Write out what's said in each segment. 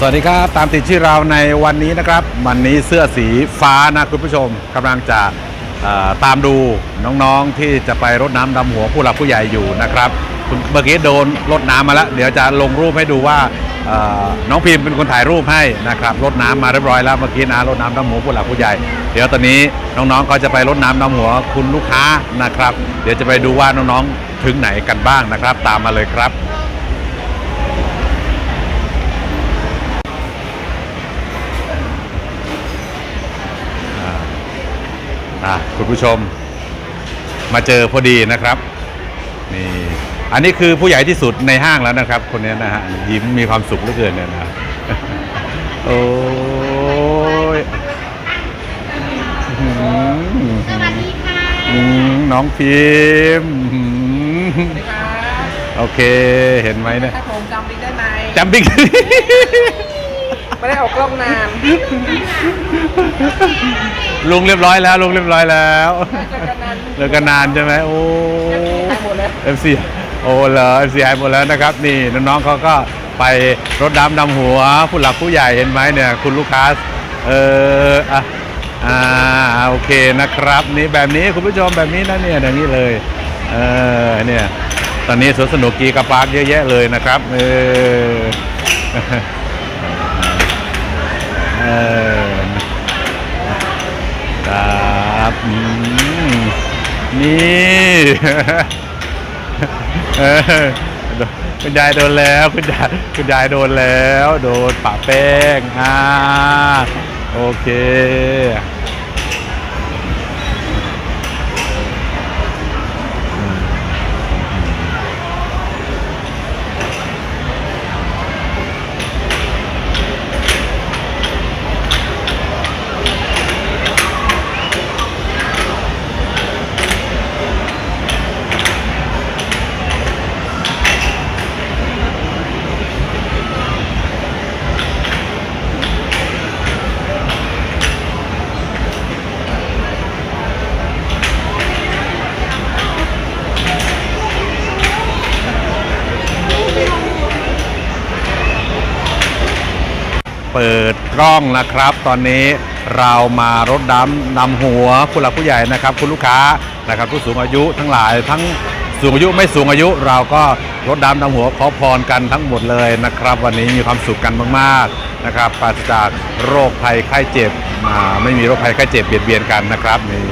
สวัสดีครับ ตามติดชื่อเราในวันนี้นะครับ วันนี้เสื้อสีฟ้านะคุณผู้ชมกำลังจะตามดูน้องๆที่จะไปรดน้ำดำหัวผู้หลักผู้ใหญ่อยู่นะครับคุณเมื่อกี้โดนรดน้ำมาแล้ว เดี๋ยวจะลงรูปให้ดูว่าน้องพิมพ์เป็นคนถ่ายรูปให้นะครับรดน้ำมาเรียบร้อยแล้วเมื่อกี้นะรดน้ำดำหัวผู้หลักผู้ใหญ่ เดี๋ยวตอนนี้น้องๆก็จะไปรดน้ำดำหัวคุณลูกค้านะครับ เดี๋ยวจะไปดูว่าน้องๆถึงไหนกันบ้างนะครับ ตามมาเลยครับ อะคุณผู้ชมมาเจอพอดีนะครับนี่อันนี้คือผู้ใหญ่ที่สุดในห้างแล้วนะครับ คนนี้นะฮะยิ้มมีความสุขเหลือเกินเนี่ยนะโอ้ยอื้อหือสวัสดีค่ะอืมน้องพิมพ์อื้อหือโอเคเห็นไหมเนี่ยถ้าผมจำบิ๊กได้ไหมจำบิ๊ก ไม่ได้ออกกล้องนานลุงเรียบร้อยแล้วลุงเรียบร้อยแล้วเจอกันนานเลิกกันนานใช่ไหมโอ้ หายหมดแล้วเอฟซีโอ้เหรอเอฟซีหายหมดแล้วนะครับ นี่น้องๆเขาก็ไปรดน้ำดำหัว ผู้หลักผู้ใหญ่เห็นไหมเนี่ย คุณลูกค้าเอออะอ่าโอเคนะครับ นี่แบบนี้คุณผู้ชมแบบนี้นะเนี่ยอย่างนี้เลยเออเนี่ย ตอนนี้สวนสนุกกีกระปาร์กเยอะแยะเลยนะครับเออ เออครับนี่เออคุณยายโดนแล้วคุณยายคุณยายโดนแล้ว โดนปะแป้งอ่าโอเค เปิดกล้องนะครับ ตอนนี้เรามารถดำนำหัวผู้หลักผู้ใหญ่นะครับ คุณลูกค้านะครับผู้สูงอายุทั้งหลายทั้งสูงอายุไม่สูงอายุ เราก็รถดำนำหัวขอพรกันทั้งหมดเลยนะครับ วันนี้มีความสุขกันมากๆนะครับปราศจากโรคภัยไข้เจ็บอ่าไม่มีโรคภัยไข้เจ็บเบียดเบียนกันนะครับนี่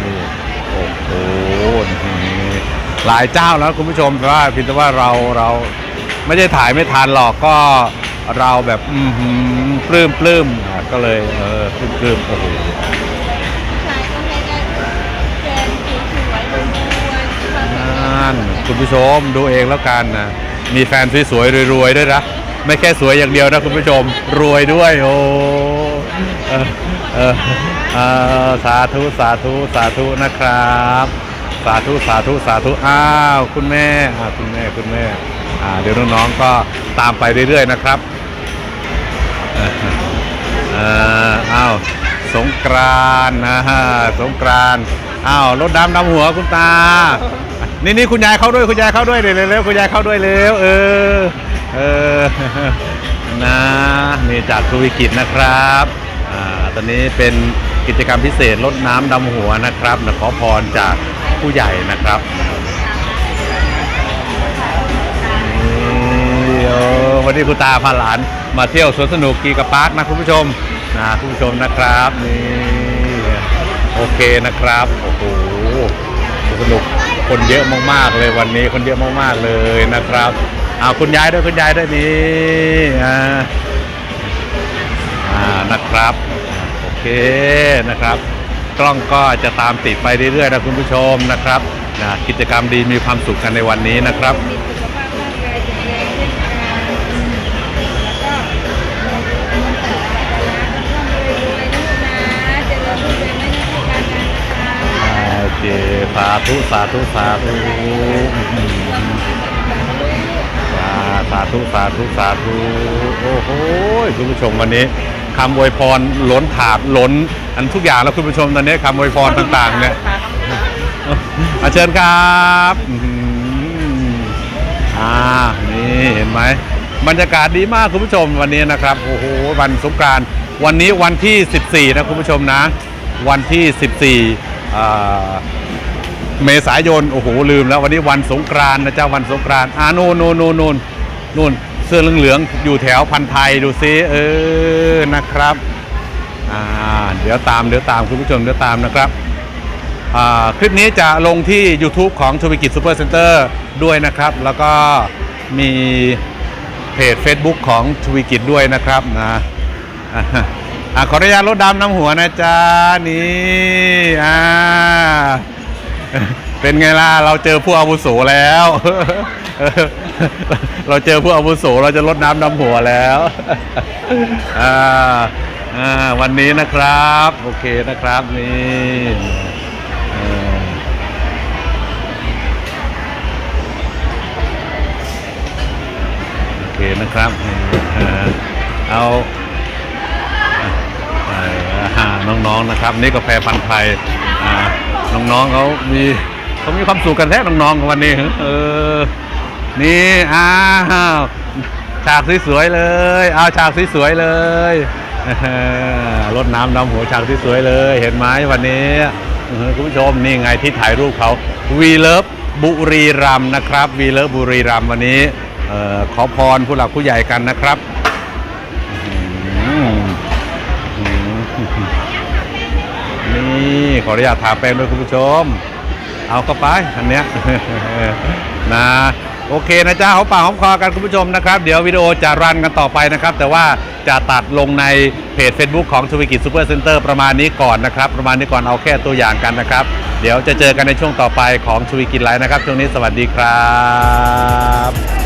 โอ้โหนี่หลายเจ้าแล้วคุณผู้ชมว่าพียงแต่ว่าเราเราไม่ได้ถ่ายไม่ทันหรอกก็ เราแบบอืมปลื้มปลื้มอะก็เลยเออปลื้มปลื้มโอ้โหชายก็ให้ได้แฟนสวยๆนั่นคุณผู้ชมดูเองแล้วกันนะมีแฟนสวยๆรวยๆด้วยนะไม่แค่สวยอย่างเดียวนะคุณผู้ชมรวยด้วยโอ้เออเออสาธุสาธุสาธุนะครับ สาธุสาธุสาธุอ้าว คุณแม่คุณแม่คุณแม่เดี๋ยวน้องๆก็ตามไปเรื่อยๆนะครับ เอ่ออ้าวสงกรานต์นะฮะสงกรานต์อ้าวรถดำดำหัวคุณตา นี่นี่คุณยายเข้าด้วยคุณยายเข้าด้วยเร็วเร็วคุณยายเข้าด้วยเร็วเออเออนะนี่จากสุวิกิจนะครับอ่าตอนนี้เป็นกิจกรรมพิเศษรดน้ำดำหัวนะครับนะขอพรจากผู้ใหญ่นะครับนี่โอ้วันนี้คุณตาพาหลาน มาเที่ยวสวนสนุกกีกระปาร์กนะคุณผู้ชมนะคุณผู้ชมนะครับนี่โอเคนะครับโอ้โหสนุกคนเยอะมากๆเลยวันนี้คนเยอะมากๆเลยนะครับเอาคุณยายด้วยคุณยายด้วยนี่อ่านะครับโอเคนะครับกล้องก็จะตามติดไปเรื่อยๆนะคุณผู้ชมนะครับนะกิจกรรมดีมีความสุขกันในวันนี้นะครับ สาธุสาธุสาธุอ่าสาธุสาธุสาธุโอ้โหคุณผู้ชมวันนี้คำอวยพรล้นถาดล้น อันทุกอย่างแล้วคุณผู้ชมตอนนี้คำอวยพรต่างๆเนี่ยอาเชิญครับอ่านี่เห็นไหมบรรยากาศดีมากคุณผู้ชมวันนี้นะครับโอ้โหวันสงกรานต์วันนี้วันที่ 14 นะคุณผู้ชมนะ วันที่ 14อ่า เมษายน โอ้โห ลืมแล้ววันนี้วันสงกรานนะเจ้าวันสงกรานอ่านูนนูนนูนนูนนูนเสื้อเหลืองๆอยู่แถวพันไทยดูซิเออนะครับอ่าเดี๋ยวตามเดี๋ยวตามคุณผู้ชมเดี๋ยวตามนะครับอ่าคลิปนี้จะลงที่ YouTube ของชวิกิจซูเปอร์เซ็นเตอร์ด้วยนะครับ แล้วก็มีเพจ Facebook ของชวิกิจด้วยนะครับนะอะขออนุญาตรถดำน้ำหัวนะจ๊ะ นี่อ่า เป็นไงล่ะ เราเจอผู้อาวุโสแล้ว เราเจอผู้อาวุโสเราจะลดน้ำดำหัวแล้วอ่าอ่าวันนี้นะครับ โอเคนะครับนี่โอเคนะครับ เอาอ่าน้องๆนะครับ นี่กาแฟพันธุ์ไทยอ่ น้องๆเขามีเขามีความสุขกันแท้น้องๆวันนี้ เออ นี่อ้าวฉากสวยๆเลย เอาฉากสวยๆเลยรดน้ำดำหัวฉากสวยๆเลย เห็นไหมวันนี้คุณผู้ชมนี่ไงที่ถ่ายรูปเขาวีเลิฟบุรีรัมนะครับวีเลิฟบุรีรัมวันนี้เอ่อขอพรผู้หลักผู้ใหญ่กันนะครับ นี่ขออนุญาตทาแป้งด้วยคุณผู้ชม เอาเข้าไปอันเนี้ยนะโอเคนะจ๊ะหอมปากหอมคอกันคุณผู้ชมนะครับ เดี๋ยววิดีโอจะรันกันต่อไปนะครับ แต่ว่าจะตัดลงในเพจ Facebook ของชวิกิจซูเปอร์เซ็นเตอร์ประมาณนี้ก่อนนะครับ ประมาณนี้ก่อนเอาแค่ตัวอย่างกันนะครับ เดี๋ยวจะเจอกันในช่วงต่อไปของชวิกิจไลฟ์นะครับ ช่วงนี้สวัสดีครับ